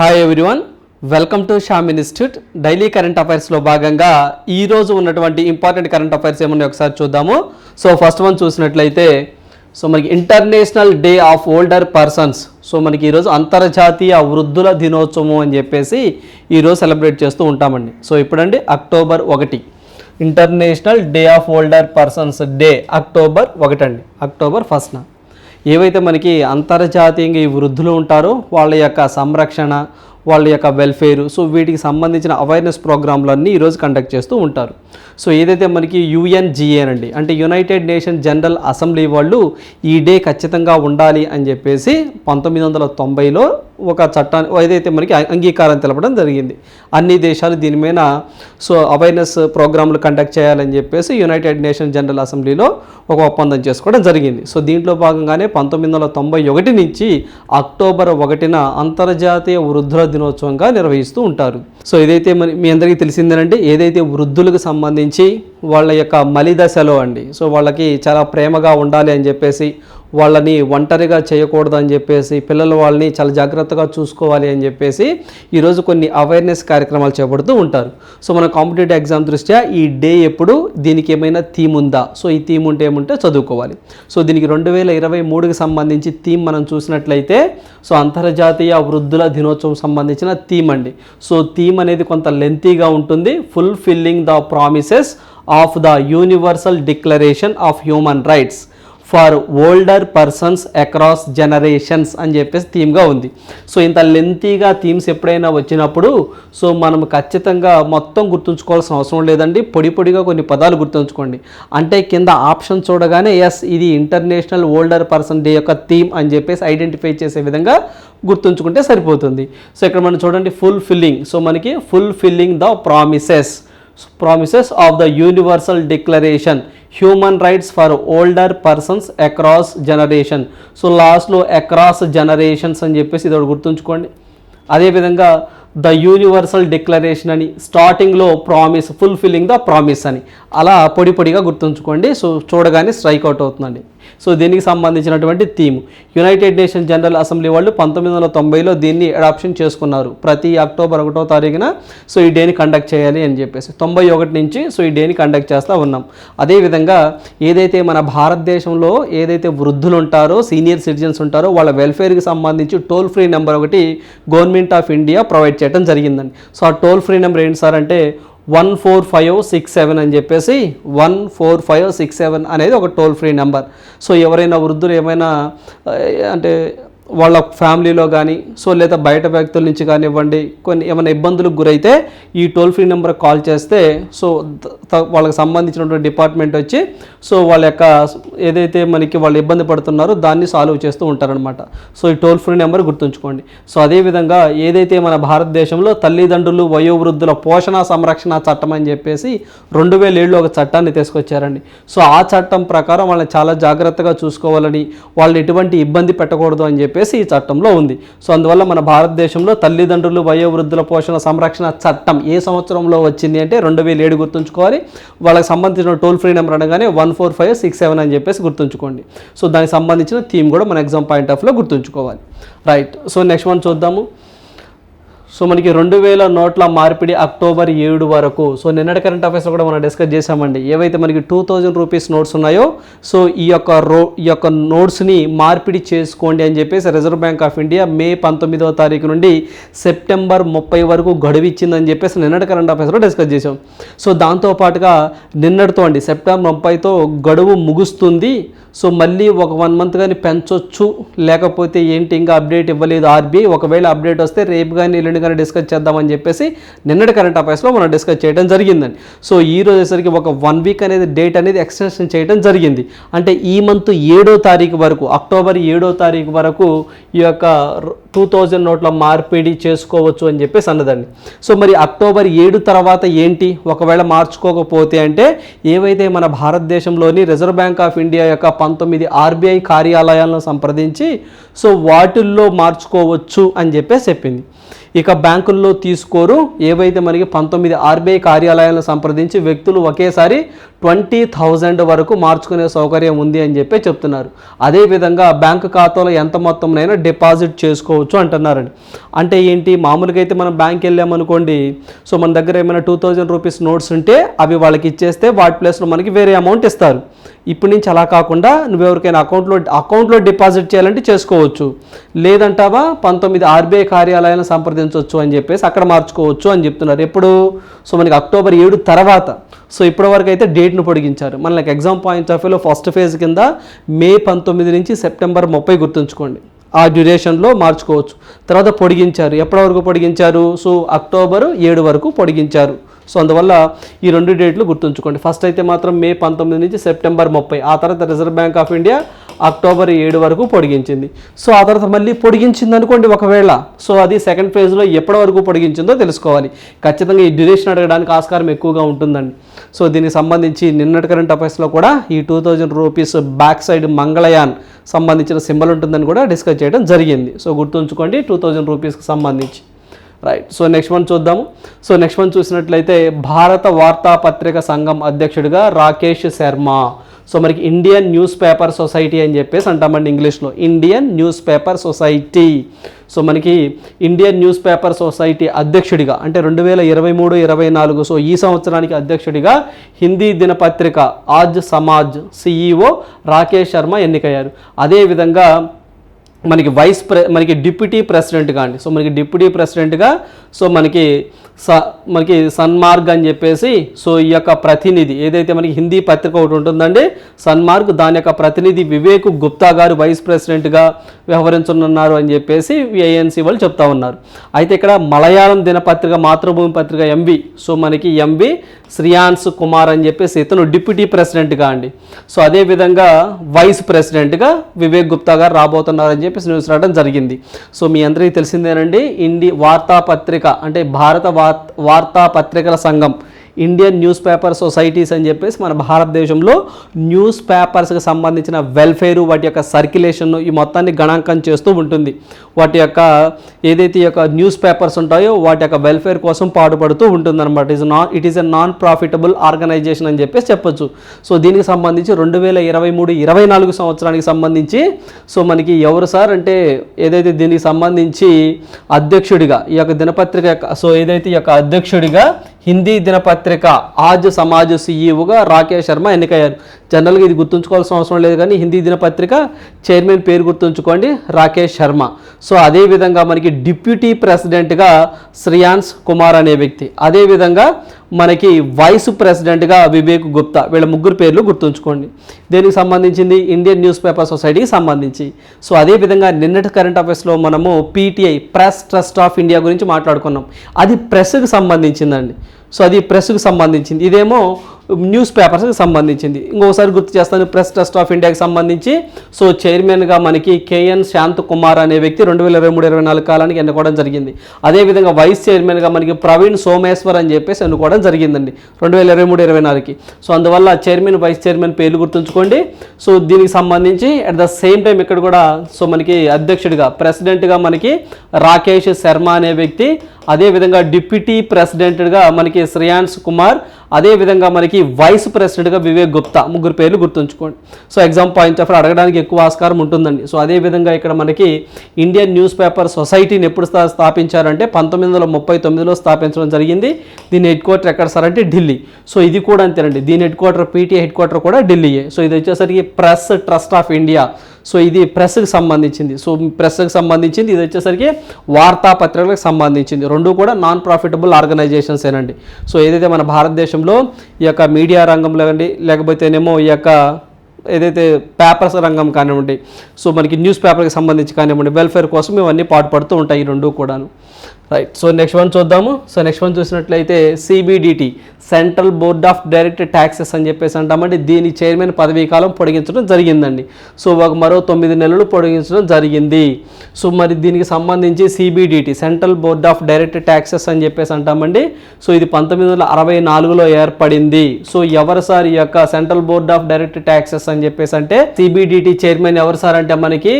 Hi everyone welcome to Sham institute daily current అఫైర్స్లో భాగంగా ఈరోజు ఉన్నటువంటి ఇంపార్టెంట్ కరెంట్ అఫైర్స్ ఏమన్నా ఒకసారి చూద్దాము. సో ఫస్ట్ వన్ చూసినట్లయితే సో మనకి international day of older persons so మనకి ఈరోజు అంతర్జాతీయ వృద్ధుల దినోత్సవం అని చెప్పేసి ఈరోజు సెలబ్రేట్ చేస్తూ ఉంటామండి. సో ఇప్పుడండి అక్టోబర్ ఒకటి. International day of older persons day October ఒకటండి. అక్టోబర్ ఫస్ట్న ఏవైతే మనకి అంతర్జాతీయంగా ఈ వృద్ధులు ఉంటారో వాళ్ళ యొక్క సంరక్షణ వాళ్ళ యొక్క వెల్ఫేర్ సో వీటికి సంబంధించిన అవేర్నెస్ ప్రోగ్రాంలు అన్నీ ఈరోజు కండక్ట్ చేస్తూ ఉంటారు. సో ఏదైతే మనకి యుఎన్జిఏ అండి అంటే యునైటెడ్ నేషన్ జనరల్ అసెంబ్లీ వాళ్ళు ఈ డే ఖచ్చితంగా ఉండాలి అని చెప్పేసి పంతొమ్మిది వందల తొంభైలో ఒక చట్టాన్ని ఏదైతే మనకి అంగీకారం తెలపడం జరిగింది. అన్ని దేశాలు దీని మీద సో అవేర్నెస్ ప్రోగ్రాంలు కండక్ట్ చేయాలని చెప్పేసి యునైటెడ్ నేషన్ జనరల్ అసెంబ్లీలో ఒక ఒప్పందం చేసుకోవడం జరిగింది. సో దీంట్లో భాగంగానే పంతొమ్మిది వందల తొంభై ఒకటి నుంచి అక్టోబర్ ఒకటిన అంతర్జాతీయ వృద్ధుల దినోత్సవంగా నిర్వహిస్తూ ఉంటారు. సో ఏదైతే మరి మీ అందరికీ తెలిసిందేనంటే ఏదైతే వృద్ధులకు సంబంధించి వాళ్ళ యొక్క మలిదశలో అండి. సో వాళ్ళకి చాలా ప్రేమగా ఉండాలి అని చెప్పేసి వాళ్ళని ఒంటరిగా చేయకూడదు అని చెప్పేసి పిల్లలు వాళ్ళని చాలా జాగ్రత్తగా చూసుకోవాలి అని చెప్పేసి ఈరోజు కొన్ని అవేర్నెస్ కార్యక్రమాలు చేపడుతూ ఉంటారు. సో మన కాంపిటేటివ్ ఎగ్జామ్ దృష్ట్యా ఈ డే ఎప్పుడు దీనికి ఏమైనా థీమ్ ఉందా? సో ఈ థీమ్ ఉంటే ఏముంటే చదువుకోవాలి. సో దీనికి రెండు వేల ఇరవై మూడుకి సంబంధించి థీమ్ మనం చూసినట్లయితే సో అంతర్జాతీయ వృద్ధుల దినోత్సవం సంబంధించిన థీమ్ అండి. సో థీమ్ అనేది కొంత లెంతీగా ఉంటుంది. Fulfilling the promises of the universal declaration of human rights for older persons across generations అని చెప్పేసి థీమ్గా ఉంది. సో ఇంత లెంతీగా థీమ్స్ ఎప్పుడైనా వచ్చినప్పుడు సో మనం ఖచ్చితంగా మొత్తం గుర్తుంచుకోవాల్సిన అవసరం లేదండి. పొడి పొడిగా కొన్ని పదాలు గుర్తుంచుకోండి. అంటే కింద ఆప్షన్ చూడగానే ఎస్ ఇది ఇంటర్నేషనల్ ఓల్డర్ పర్సన్ డే యొక్క థీమ్ అని చెప్పేసి ఐడెంటిఫై చేసే విధంగా గుర్తుంచుకుంటే సరిపోతుంది. సో ఇక్కడ మనం చూడండి ఫుల్ ఫిల్లింగ్ సో మనకి fulfilling the promises promises of the universal declaration human rights for older persons across generation so లాస్ట్లో అక్రాస్ జనరేషన్స్ అని చెప్పేసి ఇది ఒకటి గుర్తుంచుకోండి. అదేవిధంగా ద యూనివర్సల్ డిక్లరేషన్ అని స్టార్టింగ్లో ప్రామిస్ ఫుల్ఫిల్లింగ్ ద ప్రామిస్ అని అలా పొడి పొడిగా గుర్తుంచుకోండి. సో చూడగానే స్ట్రైక్ అవుట్ అవుతుందండి. సో దీనికి సంబంధించినటువంటి theme. United Nation General Assembly వాళ్ళు పంతొమ్మిది వందల తొంభైలో దీన్ని అడాప్షన్ చేసుకున్నారు. ప్రతి అక్టోబర్ ఒకటో తారీఖున సో ఈ డేని కండక్ట్ చేయాలి అని చెప్పేసి. తొంభై ఒకటి నుంచి సో ఈ డేని కండక్ట్ చేస్తూ ఉన్నాం. అదేవిధంగా ఏదైతే మన భారతదేశంలో ఏదైతే వృద్ధులు ఉంటారో సీనియర్ సిటిజన్స్ ఉంటారో వాళ్ళ వెల్ఫేర్కి సంబంధించి టోల్ ఫ్రీ నెంబర్ ఒకటి గవర్నమెంట్ ఆఫ్ ఇండియా ప్రొవైడ్ చేయడం జరిగిందండి. సో ఆ టోల్ ఫ్రీ నెంబర్ ఏంటి సార్ అంటే one four five six seven అని చెప్పేసి one four five six seven అనేది ఒక టోల్ ఫ్రీ నెంబర్ సో ఎవరైనా వృద్ధులు ఏమైనా అంటే వాళ్ళ ఫ్యామిలీలో కానీ సో లేదా బయట వ్యక్తుల నుంచి కానివ్వండి కొన్ని ఏమైనా ఇబ్బందులకు గురైతే ఈ టోల్ ఫ్రీ నెంబర్ కాల్ చేస్తే సో త- వాళ్ళకి సంబంధించినటువంటి డిపార్ట్మెంట్ వచ్చి సో వాళ్ళ యొక్క ఏదైతే మనకి వాళ్ళు ఇబ్బంది పడుతున్నారో దాన్ని సాల్వ్ చేస్తూ ఉంటారనమాట సో ఈ టోల్ ఫ్రీ నెంబర్ గుర్తుంచుకోండి. సో అదేవిధంగా ఏదైతే మన భారతదేశంలో తల్లిదండ్రులు వయోవృద్ధుల పోషణ సంరక్షణ చట్టం అని చెప్పేసి రెండు వేల ఏళ్ళు ఒక చట్టాన్ని తీసుకొచ్చారండి. సో ఆ చట్టం ప్రకారం వాళ్ళని చాలా జాగ్రత్తగా చూసుకోవాలని వాళ్ళని ఎటువంటి ఇబ్బంది పెట్టకూడదు అని చెప్పి చెప్పేసి ఈ చట్టంలో ఉంది. సో అందువల్ల మన భారతదేశంలో తల్లిదండ్రులు వయోవృద్ధుల పోషణ సంరక్షణ చట్టం ఏ సంవత్సరంలో వచ్చింది అంటే రెండు వేల ఏడు గుర్తుంచుకోవాలి. వాళ్ళకి సంబంధించిన టోల్ ఫ్రీ నెంబర్ అనగానే one four five six seven అని చెప్పేసి గుర్తుంచుకోండి. సో దానికి సంబంధించిన థీమ్ కూడా మన ఎగ్జామ్ పాయింట్ ఆఫ్లో గుర్తుంచుకోవాలి. రైట్. సో నెక్స్ట్ వన్ చూద్దాము. సో మనకి రెండు వేల నోట్ల మార్పిడి అక్టోబర్ ఏడు వరకు. సో నిన్నటి కరెంట్ అఫైర్స్ కూడా మనం డిస్కస్ చేసామండి ఏవైతే మనకి టూ థౌజండ్ రూపీస్ నోట్స్ ఉన్నాయో సో ఈ యొక్క రో ఈ యొక్క నోట్స్ని మార్పిడి చేసుకోండి అని చెప్పేసి Reserve Bank of India May పంతొమ్మిదవ తారీఖు నుండి సెప్టెంబర్ ముప్పై వరకు గడువు ఇచ్చిందని చెప్పేసి నిన్నటి కరెంట్ అఫైర్స్లో డిస్కస్ చేసాం సో దాంతో పాటుగా నిన్నటితో అండి సెప్టెంబర్ ముప్పైతో గడువు ముగుస్తుంది. సో మళ్ళీ ఒక వన్ మంత్ కానీ పెంచొచ్చు. లేకపోతే ఏంటి ఇంకా అప్డేట్ ఇవ్వలేదు ఆర్బీఐ ఒకవేళ అప్డేట్ వస్తే రేపు కానీ ఎల్లుండి కానీ డిస్కస్ చేద్దామని చెప్పేసి నిన్నటి కరెంట్ అఫైర్స్లో మనం డిస్కస్ చేయడం జరిగిందండి. సో ఈ రోజేసరికి ఒక వన్ వీక్ అనేది డేట్ అనేది ఎక్స్టెన్షన్ చేయడం జరిగింది. అంటే ఈ మంత్ ఏడో తారీఖు వరకు అక్టోబర్ ఏడో తారీఖు వరకు ఈ యొక్క టూ థౌజండ్ నోట్ల మార్పిడి చేసుకోవచ్చు అని చెప్పేసి అన్నదండి. సో మరి అక్టోబర్ ఏడు తర్వాత ఏంటి? ఒకవేళ మార్చుకోకపోతే అంటే ఏవైతే మన భారతదేశంలోని రిజర్వ్ బ్యాంక్ ఆఫ్ ఇండియా యొక్క పంతొమ్మిది ఆర్బీఐ కార్యాలయాలను సంప్రదించి సో వాటిల్లో మార్చుకోవచ్చు అని చెప్పేసి చెప్పింది. ఇక బ్యాంకుల్లో తీసుకోరు. ఏవైతే మనకి పంతొమ్మిది ఆర్బీఐ కార్యాలయాలను సంప్రదించి వ్యక్తులు ఒకేసారి ట్వంటీ థౌజండ్ వరకు మార్చుకునే సౌకర్యం ఉంది అని చెప్పి చెప్తున్నారు. అదేవిధంగా బ్యాంకు ఖాతాలో ఎంత మొత్తంనైనా డిపాజిట్ చేసుకోవచ్చు అంటున్నారండి. అంటే ఏంటి? మామూలుగా అయితే మనం బ్యాంక్ వెళ్ళామనుకోండి సో మన దగ్గర ఏమైనా టూ థౌజండ్ రూపీస్ నోట్స్ ఉంటే అవి వాళ్ళకి ఇచ్చేస్తే వాటి ప్లేస్లో మనకి వేరే అమౌంట్ ఇస్తారు. ఇప్పటి నుంచి అలా కాకుండా నువ్వు ఎవరికైనా అకౌంట్లో అకౌంట్లో డిపాజిట్ చేయాలంటే చేసుకోవచ్చు. లేదంటావా పంతొమ్మిది ఆర్బీఐ కార్యాలయాలను సంప్రదించవచ్చు అని చెప్పేసి అక్కడ మార్చుకోవచ్చు అని చెప్తున్నారు. ఎప్పుడు? సో మనకి అక్టోబర్ ఏడు తర్వాత. సో ఇప్పటివరకు అయితే డేట్ను పొడిగించారు. మనకి ఎగ్జామ్ పాయింట్ ఆఫ్ వ్యూలో ఫస్ట్ ఫేజ్ కింద మే పంతొమ్మిది నుంచి సెప్టెంబర్ ముప్పై గుర్తుంచుకోండి. ఆ డ్యూరేషన్లో మార్చుకోవచ్చు. తర్వాత పొడిగించారు. ఎప్పటి వరకు పొడిగించారు? సో అక్టోబర్ ఏడు వరకు పొడిగించారు. సో అందువల్ల ఈ రెండు డేట్లు గుర్తుంచుకోండి. ఫస్ట్ అయితే మాత్రం మే పంతొమ్మిది నుంచి సెప్టెంబర్ ముప్పై ఆ తర్వాత reserve bank of India October ఏడు వరకు పొడిగించింది. సో ఆ తర్వాత మళ్ళీ పొడిగించింది అనుకోండి ఒకవేళ. సో అది సెకండ్ ఫేజ్లో ఎప్పటి వరకు పొడిగించిందో తెలుసుకోవాలి. ఖచ్చితంగా ఈ డ్యూరేషన్ అడగడానికి ఆస్కారం ఎక్కువగా ఉంటుందండి. సో దీనికి సంబంధించి నిన్నటి కరెంట్ అఫైర్స్లో కూడా ఈ two thousand rupees back side Mangalyaan సంబంధించిన సింబల్ ఉంటుందని కూడా డిస్కస్ చేయడం జరిగింది. సో గుర్తుంచుకోండి టూ థౌజండ్ రూపీస్కి సంబంధించి. రైట్ సో నెక్స్ట్ వన్ చూద్దాము. సో నెక్స్ట్ వన్ చూసినట్లయితే భారత వార్తాపత్రిక సంఘం అధ్యక్షుడిగా రాకేష్ శర్మ. సో మనకి ఇండియన్ న్యూస్ పేపర్ సొసైటీ అని చెప్పేసి అంటామండి ఇంగ్లీష్లో. Indian news paper society so మనకి ఇండియన్ న్యూస్ పేపర్ సొసైటీ అధ్యక్షుడిగా అంటే రెండు వేల ఇరవై మూడు ఇరవై నాలుగు సో ఈ సంవత్సరానికి అధ్యక్షుడిగా హిందీ దినపత్రిక ఆజ్ సమాజ్ సిఈఓ రాకేష్ శర్మ ఎన్నికయ్యారు. అదేవిధంగా మనకి వైస్ ప్రె మనకి డిప్యూటీ ప్రెసిడెంట్గా అండి సో మనకి డిప్యూటీ ప్రెసిడెంట్గా సో మనకి స మనకి సన్మార్గ్ అని చెప్పేసి సో ఈ యొక్క ప్రతినిధి ఏదైతే మనకి హిందీ పత్రిక ఒకటి ఉంటుందండి సన్మార్గ్ దాని యొక్క ప్రతినిధి వివేక్ గుప్తా గారు వైస్ ప్రెసిడెంట్గా వ్యవహరించనున్నారు అని చెప్పేసి ఏఎన్సీ వాళ్ళు చెప్తా ఉన్నారు. అయితే ఇక్కడ మలయాళం దినపత్రిక మాతృభూమి పత్రిక ఎంవి సో మనకి ఎంవి శ్రియాన్స్ కుమార్ అని చెప్పేసి ఇతను డిప్యూటీ ప్రెసిడెంట్గా అండి. సో అదేవిధంగా వైస్ ప్రెసిడెంట్గా వివేక్ గుప్తా గారు రాబోతున్నారని చెప్పేసి న్యూస్ రావడం జరిగింది. సో మీ అందరికీ తెలిసిందేనండి ఇండి వార్తాపత్రిక అంటే భారత వార్ వార్తాపత్రికల సంఘం ఇండియన్ న్యూస్ పేపర్ సొసైటీస్ అని చెప్పేసి మన భారతదేశంలో న్యూస్ పేపర్స్కి సంబంధించిన వెల్ఫేరు వాటి యొక్క సర్క్యులేషన్ ఈ మొత్తాన్ని గణాంకం చేస్తూ ఉంటుంది. వాటి యొక్క ఏదైతే ఈ యొక్క న్యూస్ పేపర్స్ ఉంటాయో వాటి యొక్క వెల్ఫేర్ కోసం పాటుపడుతూ ఉంటుంది అనమాట is non it is a non profitable organisation అని చెప్పేసి చెప్పొచ్చు. సో దీనికి సంబంధించి రెండు వేల ఇరవై మూడు ఇరవై నాలుగు సంవత్సరానికి సంబంధించి సో మనకి ఎవరు సార్ అంటే ఏదైతే దీనికి సంబంధించి అధ్యక్షుడిగా ఈ యొక్క దినపత్రిక యొక్క సో ఏదైతే ఈ యొక్క అధ్యక్షుడిగా హిందీ దినపత్రిక ఆజ్ సమాజ్ సీఈఓగా రాకేష్ శర్మ ఎన్నికయ్యారు. జనరల్గా ఇది గుర్తుంచుకోవాల్సిన అవసరం లేదు కానీ హిందీ దినపత్రిక చైర్మన్ పేరు గుర్తుంచుకోండి రాకేష్ శర్మ. సో అదేవిధంగా మనకి డిప్యూటీ ప్రెసిడెంట్గా శ్రియాన్స్ కుమార్ అనే వ్యక్తి. అదేవిధంగా మనకి వైస్ ప్రెసిడెంట్గా వివేక్ గుప్తా. వీళ్ళ ముగ్గురు పేర్లు గుర్తుంచుకోండి. దీనికి సంబంధించింది? ఇండియన్ న్యూస్ పేపర్ సొసైటీకి సంబంధించి. సో అదేవిధంగా నిన్నటి కరెంట్ అఫైర్స్లో మనము PTI press trust of India గురించి మాట్లాడుకున్నాం. అది ప్రెస్కి సంబంధించిందండి. సో అది ప్రెస్కి సంబంధించింది. ఇదేమో న్యూస్ పేపర్స్కి సంబంధించింది. ఇంకోసారి గుర్తు చేస్తాను ప్రెస్ ట్రస్ట్ ఆఫ్ ఇండియాకి సంబంధించి సో చైర్మన్గా మనకి కేఎన్ శాంత్ కుమార్ అనే వ్యక్తి రెండు వేల ఇరవై మూడు ఇరవై నాలుగు కాలానికి ఎన్నుకోవడం జరిగింది. అదేవిధంగా వైస్ చైర్మన్గా మనకి ప్రవీణ్ సోమేశ్వర్ అని చెప్పేసి ఎన్నుకోవడం జరిగిందండి రెండు వేల ఇరవై మూడు ఇరవై నాలుగుకి. సో అందువల్ల చైర్మన్ వైస్ చైర్మన్ పేర్లు గుర్తుంచుకోండి. సో దీనికి సంబంధించి అట్ ద సేమ్ టైం ఇక్కడ కూడా సో మనకి అధ్యక్షుడిగా ప్రెసిడెంట్గా మనకి రాకేష్ శర్మ అనే వ్యక్తి అదేవిధంగా డిప్యూటీ ప్రెసిడెంట్గా మనకి శ్రేయాన్స్ కుమార్ అదేవిధంగా మనకి వైస్ ప్రెసిడెంట్గా వివేక్ గుప్తా ముగ్గురు పేర్లు గుర్తుంచుకోండి. సో ఎగ్జామ్ పాయింట్ ఆఫ్ అడగడానికి ఎక్కువ ఆస్కారం ఉంటుందండి. సో అదేవిధంగా ఇక్కడ మనకి ఇండియన్ న్యూస్ పేపర్ సొసైటీని ఎప్పుడు స్థాపించారంటే పంతొమ్మిది వందల ముప్పై తొమ్మిదిలో స్థాపించడం జరిగింది. దీని హెడ్ క్వార్టర్ ఎక్కడ సార్ అంటే ఢిల్లీ. సో ఇది కూడా అంతేనండి. దీని headquarter PTI headquarter కూడా ఢిల్లీయే. సో ఇది వచ్చేసరికి press trust of India so ఇది ప్రెస్కి సంబంధించింది. సో ప్రెస్కి సంబంధించింది ఇది వచ్చేసరికి వార్తాపత్రికలకు సంబంధించింది. రెండు కూడా నాన్ ప్రాఫిటబుల్ ఆర్గనైజేషన్స్ ఏనండి. సో ఏదైతే మన భారతదేశంలో ఈ యొక్క మీడియా రంగంలో అండి లేకపోతేనేమో ఈ యొక్క ఏదైతే పేపర్స్ రంగం కానివ్వండి సో మనకి న్యూస్ పేపర్కి సంబంధించి కానివ్వండి వెల్ఫేర్ కోసం ఇవన్నీ పాటుపడుతూ ఉంటాయి ఈ రెండు కూడాను. రైట్ సో నెక్స్ట్ వన్ చూద్దాము. సో నెక్స్ట్ వన్ చూసినట్లయితే CBDT central board of direct taxes అని చెప్పేసి అంటామండి. దీని చైర్మన్ పదవీ కాలం పొడిగించడం జరిగిందండి. సో ఒక మరో తొమ్మిది నెలలు పొడిగించడం జరిగింది. సో మరి దీనికి సంబంధించి CBDT central board of direct taxes అని చెప్పేసి అంటామండి. సో ఇది పంతొమ్మిది వందల అరవై నాలుగులో ఏర్పడింది. సో ఎవరు సార్ ఈ యొక్క central board of direct taxes అని చెప్పేసి అంటే సిబిడిటి చైర్మన్ ఎవరు సార్ అంటే మనకి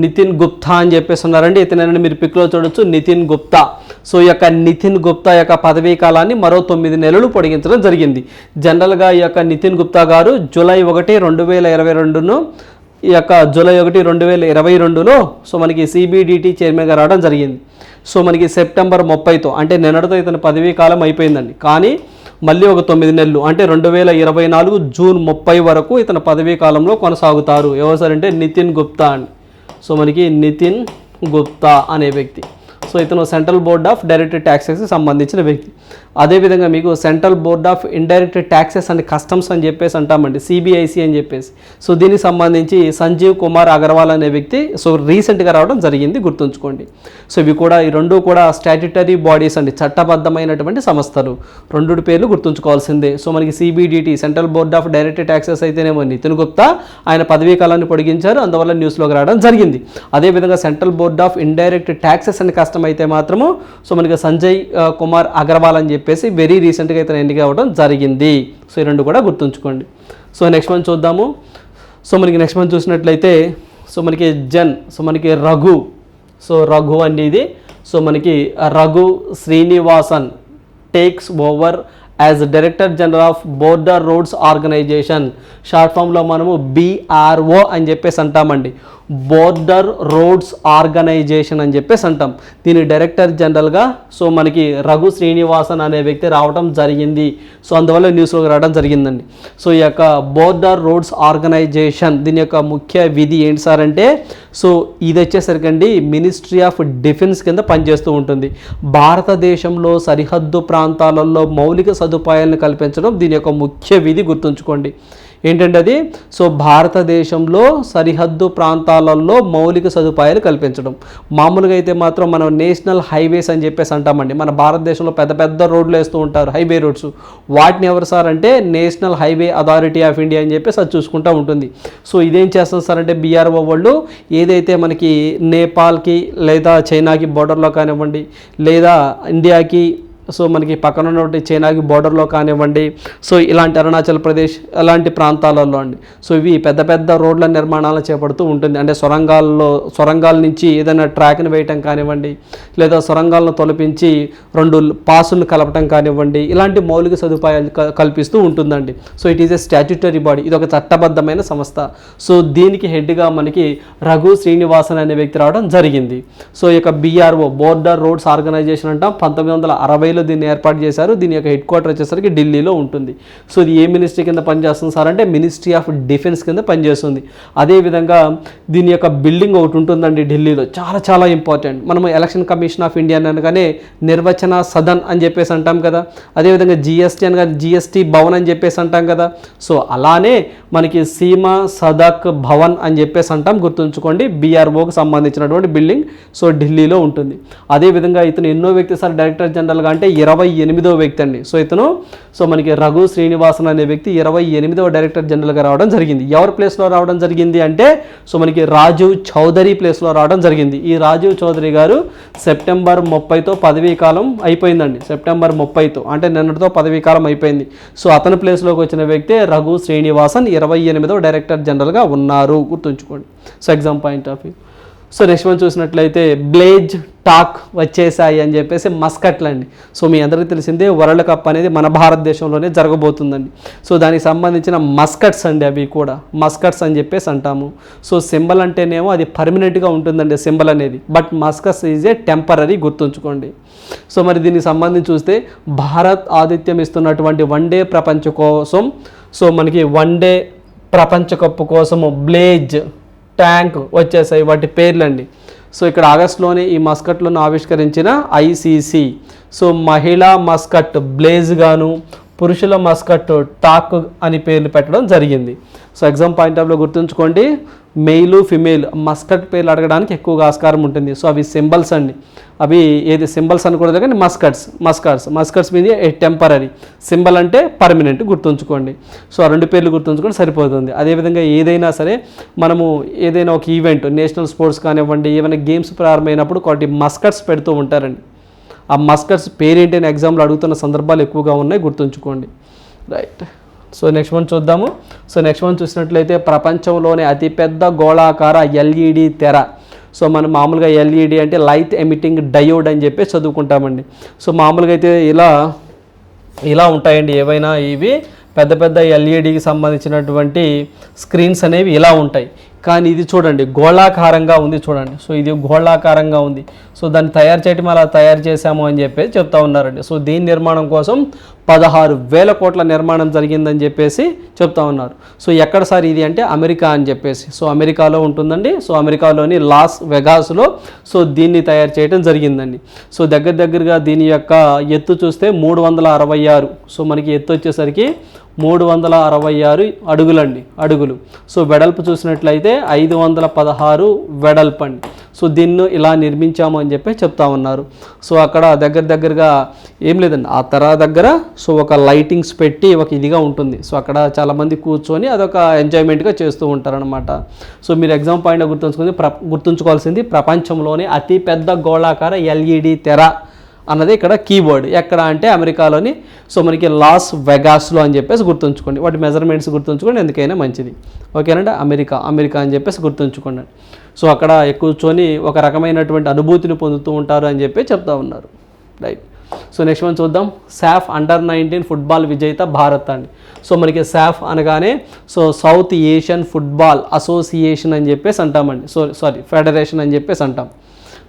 నితిన్ గుప్తా అని చెప్పేసి ఉన్నారండి. ఇతనని మీరు పిక్లో చూడొచ్చు. నితిన్ గుప్తా. సో ఈ యొక్క నితిన్ గుప్తా యొక్క పదవీ కాలాన్ని మరో తొమ్మిది నెలలు పొడిగించడం జరిగింది. జనరల్గా ఈ యొక్క నితిన్ గుప్తా గారు జూలై ఒకటి రెండు వేల ఇరవై రెండును ఈ యొక్క జూలై ఒకటి రెండు వేల ఇరవై రెండులో సో మనకి సిబిడిటి చైర్మన్గా రావడం జరిగింది. సో మనకి సెప్టెంబర్ ముప్పైతో అంటే నిన్నటితో ఇతని పదవీ కాలం అయిపోయిందండి. కానీ మళ్ళీ ఒక తొమ్మిది నెలలు అంటే రెండు వేల ఇరవై నాలుగు జూన్ ముప్పై వరకు ఇతని పదవీ కాలంలో కొనసాగుతారు. ఎవరు సార్ అంటే నితిన్ గుప్తా అండి. సో మనకి నితిన్ గుప్తా అనే వ్యక్తి. సో ఇతను సెంట్రల్ బోర్డ్ ఆఫ్ డైరెక్ట్ ట్యాక్సెస్కి సంబంధించిన వ్యక్తి అదేవిధంగా మీకు central board of indirect taxes and customs అని చెప్పేసి అంటామండి సిబిఐసి అని చెప్పేసి. సో దీనికి సంబంధించి సంజీవ్ కుమార్ అగర్వాల్ అనే వ్యక్తి సో రీసెంట్గా రావడం జరిగింది గుర్తుంచుకోండి. సో ఇవి కూడా ఈ రెండు కూడా స్టాట్యుటరీ బాడీస్ అండి చట్టబద్ధమైనటువంటి సంస్థలు. రెండు పేర్లు గుర్తుంచుకోవాల్సిందే. సో మనకి CBDT central board of direct taxes అయితేనేమో నితిన్ గుప్తా ఆయన పదవీ కాలాన్ని పొడిగించారు అందువల్ల న్యూస్లోకి రావడం జరిగింది. అదేవిధంగా central board of indirect taxes అని కష్టం అయితే మాత్రము. సో మనకి సంజయ్ కుమార్ అగర్వాల్ అని చెప్పేసి వెరీ రీసెంట్గా ఇతను ఎన్నిక అవ్వడం జరిగింది. సో ఈ రెండు కూడా గుర్తుంచుకోండి. సో నెక్స్ట్ మంత్ చూద్దాము. సో మనకి నెక్స్ట్ మంత్ చూసినట్లయితే సో మనకి జన్ సో మనకి రఘు. సో రఘు అనేది సో మనకి Raghu Srinivasan takes over as director general of border roads organisation short ఫామ్లో మనము బీఆర్ఓ అని చెప్పేసి అంటామండి. బోర్డర్ రోడ్స్ ఆర్గనైజేషన్ అని చెప్పేసి అంటాం. దీని డైరెక్టర్ జనరల్గా సో మనకి రఘు శ్రీనివాసన్ అనే వ్యక్తి రావడం జరిగింది. సో అందువల్ల న్యూస్లోకి రావడం జరిగిందండి. సో ఈ యొక్క బోర్డర్ రోడ్స్ ఆర్గనైజేషన్ దీని యొక్క ముఖ్య విధి ఏంటి సార్ అంటే సో ఇది వచ్చేసరికండి మినిస్ట్రీ ఆఫ్ డిఫెన్స్ కింద పనిచేస్తూ ఉంటుంది. భారతదేశంలో సరిహద్దు ప్రాంతాలలో మౌలిక సదుపాయాలను కల్పించడం దీని యొక్క ముఖ్య విధి గుర్తుంచుకోండి. ఏంటంటే అది? సో భారతదేశంలో సరిహద్దు ప్రాంతాలలో మౌలిక సదుపాయాలు కల్పించడం. మామూలుగా అయితే మాత్రం మనం నేషనల్ హైవేస్ అని చెప్పేసి అంటామండి. మన భారతదేశంలో పెద్ద పెద్ద రోడ్లు వేస్తూ ఉంటారు హైవే రోడ్స్. వాటిని ఎవరు సార్ అంటే national highway authority of India అని చెప్పేసి అది చూసుకుంటూ ఉంటుంది. సో ఇదేం చేస్తుంది సార్ అంటే బీఆర్ఓ వాళ్ళు ఏదైతే మనకి నేపాల్కి లేదా చైనాకి బోర్డర్లో కానివ్వండి లేదా ఇండియాకి సో మనకి పక్కన ఉన్నటువంటి చైనాకి బోర్డర్లో కానివ్వండి సో ఇలాంటి అరుణాచల్ ప్రదేశ్ అలాంటి ప్రాంతాలలో అండి. సో ఇవి పెద్ద పెద్ద రోడ్ల నిర్మాణాలు చేపడుతూ ఉంటుంది. అంటే సొరంగాల్లో సొరంగాల నుంచి ఏదైనా ట్రాక్ని వేయటం కానివ్వండి లేదా సొరంగాలను తొలపించి రెండు పాసులను కలపటం కానివ్వండి ఇలాంటి మౌలిక సదుపాయాలు క- కల్పిస్తూ ఉంటుందండి. So it is a statutory body. ఇది ఒక చట్టబద్ధమైన సంస్థ. సో దీనికి హెడ్గా మనకి రఘు శ్రీనివాసన్ అనే వ్యక్తి రావడం జరిగింది. సో ఈ యొక్క బీఆర్ఓ బోర్డర్ రోడ్స్ ఆర్గనైజేషన్ అంటాం. పంతొమ్మిది వందల అరవైలో దీన్ని ఏర్పాటు చేశారు. దీని యొక్క హెడ్ క్వార్టర్ వచ్చేసరికి ఢిల్లీలో ఉంటుంది. సో ఇది ఏ మినిస్ట్రీ కింద పనిచేస్తుంది సార్ అంటే మినిస్ట్రీ ఆఫ్ డిఫెన్స్ కింద పనిచేస్తుంది. అదేవిధంగా దీని యొక్క బిల్డింగ్ ఒకటి ఉంటుందండి ఢిల్లీలో. చాలా చాలా ఇంపార్టెంట్ మనము ఎలక్షన్ కమిషన్ ఆఫ్ ఇండియా అనగానే నిర్వచన సదన్ అని చెప్పేసి అంటాం కదా. అదేవిధంగా జిఎస్టీ అనగా జిఎస్టీ భవన్ అని చెప్పేసి అంటాం కదా. సో అలానే మనకి సీమా సదక్ భవన్ అని చెప్పేసి అంటాం. గుర్తుంచుకోండి బీఆర్ఓకి సంబంధించినటువంటి బిల్డింగ్. సో ఢిల్లీలో ఉంటుంది. అదేవిధంగా ఇతను ఎన్నో వ్యక్తి సార్ డైరెక్టర్ జనరల్గా అంటే ఇరవై ఎనిమిదవ వ్యక్తి అండి. సో ఇతను సో మనకి రఘు శ్రీనివాసన్ అనే వ్యక్తి ఇరవై ఎనిమిదవ డైరెక్టర్ జనరల్గా రావడం జరిగింది. ఎవరి ప్లేస్లో రావడం జరిగింది అంటే సో మనకి రాజీవ్ చౌదరి ప్లేస్లో రావడం జరిగింది. ఈ రాజీవ్ చౌదరి గారు సెప్టెంబర్ ముప్పైతో పదవీ కాలం అయిపోయిందండి. సెప్టెంబర్ ముప్పైతో అంటే నిన్నటితో పదవీ కాలం అయిపోయింది. సో అతని ప్లేస్లోకి వచ్చిన వ్యక్తే రఘు శ్రీనివాసన్ ఇరవై ఎనిమిదవ డైరెక్టర్ జనరల్గా ఉన్నారు. గుర్తుంచుకోండి. So exam point of view. So next one చూసినట్లయితే బ్లేజ్ టాక్ వచ్చేసాయి అని చెప్పేసి మస్కట్లండి. సో మీ అందరికీ తెలిసిందే వరల్డ్ కప్ అనేది మన భారతదేశంలోనే జరగబోతుందండి. సో దానికి సంబంధించిన మస్కట్స్ అండి అవి కూడా. మస్కట్స్ అని చెప్పేసి అంటాము. సో సింబల్ అంటేనేమో అది పర్మనెంట్గా ఉంటుందండి సింబల్ అనేది. But mascots is a temporary గుర్తుంచుకోండి. సో మరి దీనికి సంబంధించి చూస్తే భారత్ ఆతిథ్యం ఇస్తున్నటువంటి వన్ డే ప్రపంచ కోసం. సో మనకి వన్ డే ప్రపంచ కప్ కోసము బ్లేజ్ ట్యాంక్ వచ్చేసాయి వాటి పేర్లండి. సో ఇక్కడ ఆగస్టులోనే ఈ మస్కట్లను ఆవిష్కరించిన ఐసీసీ సో మహిళా మస్కట్ బ్లేజ్ గాను పురుషుల మస్కట్ టాక్ అని పేర్లు పెట్టడం జరిగింది. సో ఎగ్జామ్ పాయింట్ ఆఫ్లో గుర్తుంచుకోండి మెయిల్ ఫిమేల్ మస్కట్ పేర్లు అడగడానికి ఎక్కువగా ఆస్కారం ఉంటుంది. సో అవి సింబల్స్ అండి. అవి ఏది సింబల్స్ అనకూడదు కానీ మస్కట్స్ మస్కట్స్. మస్కట్స్ మీద టెంపరీ సింబల్ అంటే పర్మనెంట్ గుర్తుంచుకోండి. సో ఆ రెండు పేర్లు గుర్తుంచుకొని సరిపోతుంది. అదేవిధంగా ఏదైనా సరే మనము ఏదైనా ఒక ఈవెంట్ నేషనల్ స్పోర్ట్స్ కానివ్వండి ఏమైనా గేమ్స్ ప్రారంభమైనప్పుడు కొన్ని మస్కట్స్ పెడుతూ ఉంటారండి. ఆ మస్కర్స్ పేరేంటి అని ఎగ్జామ్లో అడుగుతున్న సందర్భాలు ఎక్కువగా ఉన్నాయి గుర్తుంచుకోండి. రైట్. సో నెక్స్ట్ వన్ చూద్దాము. సో నెక్స్ట్ వన్ చూసినట్లయితే ప్రపంచంలోనే అతిపెద్ద గోళాకార ఎల్ఈడి తెర. సో మనం మామూలుగా ఎల్ఈడి అంటే లైట్ ఎమిటింగ్ డయోడ్ అని చెప్పి చదువుకుంటామండి. సో మామూలుగా అయితే ఇలా ఇలా ఉంటాయండి ఏవైనా ఇవి. పెద్ద పెద్ద ఎల్ఈడికి సంబంధించినటువంటి స్క్రీన్స్ అనేవి ఇలా ఉంటాయి. కానీ ఇది చూడండి గోళాకారంగా ఉంది చూడండి. సో ఇది గోళాకారంగా ఉంది. సో దాన్ని తయారు చేయటం అలా తయారు చేశాము అని చెప్పేసి చెప్తా ఉన్నారండి. సో దీని నిర్మాణం కోసం పదహారు వేల కోట్ల నిర్మాణం జరిగిందని చెప్పేసి చెప్తా ఉన్నారు. సో ఎక్కడ సార్ ఇది అంటే అమెరికా అని చెప్పేసి. సో అమెరికాలో ఉంటుందండి. సో అమెరికాలోని లాస్ వెగాస్లో సో దీన్ని తయారు చేయడం జరిగిందండి. సో దగ్గర దగ్గరగా దీని యొక్క ఎత్తు చూస్తే మూడు వందల అరవై ఆరు. సో మనకి ఎత్తు వచ్చేసరికి మూడు వందల అరవై ఆరు అడుగులండి అడుగులు. సో వెడల్పు చూసినట్లయితే ఐదు వందల పదహారు వెడల్పు అండి సో దీన్ని ఇలా నిర్మించాము అని చెప్పి చెప్తా ఉన్నారు. సో అక్కడ దగ్గర దగ్గరగా ఏం లేదండి ఆ తెర దగ్గర సో ఒక లైటింగ్స్ పెట్టి ఒక ఇదిగా ఉంటుంది. సో అక్కడ చాలామంది కూర్చొని అదొక ఎంజాయ్మెంట్గా చేస్తూ ఉంటారనమాట సో మీరు ఎగ్జామ్ పాయింట్ గుర్తుంచుకుంది ప్ర గుర్తుంచుకోవాల్సింది ప్రపంచంలోనే అతి పెద్ద గోళాకార ఎల్ఈడి తెర. అన్నది ఇక్కడ కీబోర్డ్ ఎక్కడ అంటే అమెరికాలోని సో మనకి లాస్ వెగాస్లో అని చెప్పేసి గుర్తుంచుకోండి. వాటి మెజర్మెంట్స్ గుర్తుంచుకోండి ఎందుకైనా మంచిది. ఓకేనండి? అమెరికా అమెరికా అని చెప్పేసి గుర్తుంచుకోండి. సో అక్కడ కూర్చొని ఒక రకమైనటువంటి అనుభూతిని పొందుతూ ఉంటారు అని చెప్పి చెప్తా ఉన్నారు. రైట్ సో నెక్స్ట్ మనం చూద్దాం. సాఫ్ అండర్ నైన్టీన్ ఫుట్బాల్ విజేత భారత్ అండి. సో మనకి సాఫ్ అనగానే so south Asian football association అని చెప్పేసి అంటామండి. సో సారీ ఫెడరేషన్ అని చెప్పేసి అంటాం.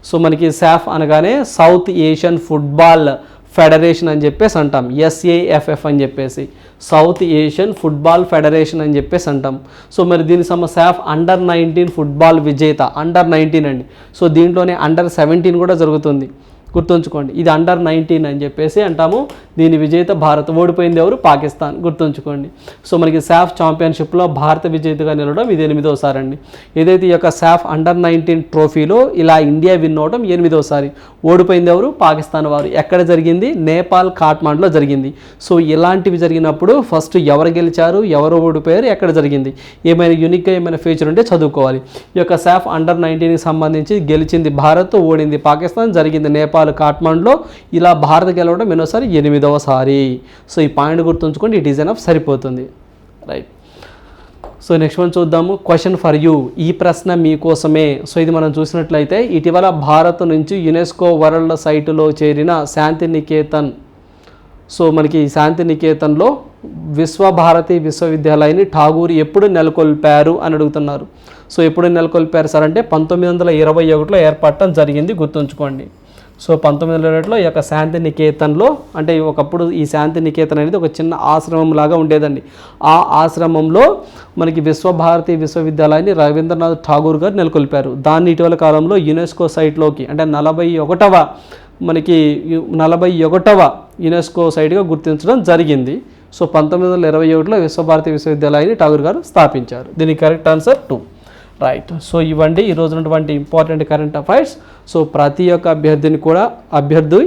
సో మనకి సాఫ్ అనగానే సౌత్ ఏషియన్ ఫుట్బాల్ ఫెడరేషన్ అని చెప్పేసి అంటాం. ఎస్ఏఎఫ్ఎఫ్ అని చెప్పేసి. సౌత్ ఏషియన్ ఫుట్బాల్ ఫెడరేషన్ అని చెప్పేసి అంటాం. సో మరి దీని సమ సాఫ్ అండర్ నైన్టీన్ ఫుట్బాల్ విజేత అండర్ నైన్టీన్ అండి. సో దీంట్లోనే అండర్ సెవెంటీన్ కూడా జరుగుతుంది. గుర్తుంచుకోండి. ఇది అండర్ నైన్టీన్ అని చెప్పేసి అంటాము. దీని విజేత భారత్. ఓడిపోయింది ఎవరు? పాకిస్తాన్. గుర్తుంచుకోండి. సో మనకి సాఫ్ ఛాంపియన్షిప్లో భారత విజేతగా నిలవడం ఇది ఎనిమిదోసారి అండి. ఏదైతే ఈ యొక్క సాఫ్ అండర్ నైన్టీన్ ట్రోఫీలో ఇలా ఇండియా విన్ అవడం ఎనిమిదోసారి. ఓడిపోయింది ఎవరు? పాకిస్తాన్ వారు. ఎక్కడ జరిగింది? నేపాల్ కాట్మాండ్లో జరిగింది. సో ఇలాంటివి జరిగినప్పుడు ఫస్ట్ ఎవరు గెలిచారు? ఎవరు ఓడిపోయారు? ఎక్కడ జరిగింది? ఏమైనా యూనిక్గా ఏమైనా ఫీచర్ ఉంటే చదువుకోవాలి. ఈ యొక్క సాఫ్ అండర్ నైన్టీన్కి సంబంధించి గెలిచింది భారత్ ఓడింది పాకిస్తాన్ జరిగింది నేపాల్ కాట్మాండ్లో ఇలా భారత్ గెలవడం ఎన్నోసారి ఎనిమిదవసారి సో ఈ పాయింట్ గుర్తుంచుకోండి ఈ డిజైన్ ఆఫ్ సరిపోతుంది. రైట్. సో నెక్స్ట్ వన్ చూద్దాము. క్వశ్చన్ ఫర్ యూ ఈ ప్రశ్న మీకోసమే. సో ఇది మనం చూసినట్లయితే ఇటీవల భారత్ నుంచి యునెస్కో వరల్డ్ సైటులో చేరిన శాంతి నికేతన్ సో మనకి శాంతి నికేతన్లో విశ్వభారతి విశ్వవిద్యాలయాన్ని ఠాగూర్ ఎప్పుడు నెలకొల్పారు అని అడుగుతున్నారు. సో ఎప్పుడు నెలకొల్పారు సార్ అంటే పంతొమ్మిది వందల ఇరవై ఒకటిలో ఏర్పడటం జరిగింది గుర్తుంచుకోండి. సో పంతొమ్మిది వందల ఇరవైలో ఈ యొక్క శాంతి నికేతన్లో అంటే ఒకప్పుడు ఈ శాంతి నికేతన్ అనేది ఒక చిన్న ఆశ్రమం లాగా ఉండేదండి. ఆ ఆశ్రమంలో మనకి విశ్వభారతి విశ్వవిద్యాలయాన్ని రవీంద్రనాథ్ ఠాగూర్ గారు నెలకొల్పారు. దాన్ని ఇటీవల కాలంలో యునెస్కో సైట్లోకి అంటే నలభై ఒకటవ మనకి యు- నలభై ఒకటవ యునెస్కో సైట్గా గుర్తించడం జరిగింది. సో పంతొమ్మిది వందల ఇరవై ఒకటిలో విశ్వభారతి విశ్వవిద్యాలయాన్ని ఠాగూర్ గారు స్థాపించారు. దీనికి correct answer two. Right so ఇవ్వండి. ఈ ఉన్నటువంటి ఇంపార్టెంట్ కరెంట్ అఫైర్స్ సో ప్రతి ఒక్క అభ్యర్థిని కూడా అభ్యర్థి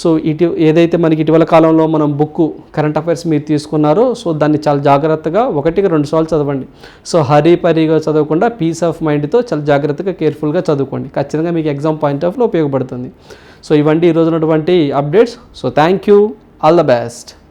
సో ఇటు ఏదైతే మనకి ఇటీవల కాలంలో మనం బుక్ కరెంట్ అఫైర్స్ మీరు తీసుకున్నారో సో దాన్ని చాలా జాగ్రత్తగా ఒకటికి రెండు సార్లు చదవండి. సో హరీ పరీగా చదవకుండా పీస్ ఆఫ్ మైండ్తో చాలా జాగ్రత్తగా కేర్ఫుల్గా చదువుకోండి. ఖచ్చితంగా మీకు ఎగ్జామ్ పాయింట్ ఆఫ్లో ఉపయోగపడుతుంది. సో ఇవ్వండి. ఈ ఉన్నటువంటి updates so thank you all the best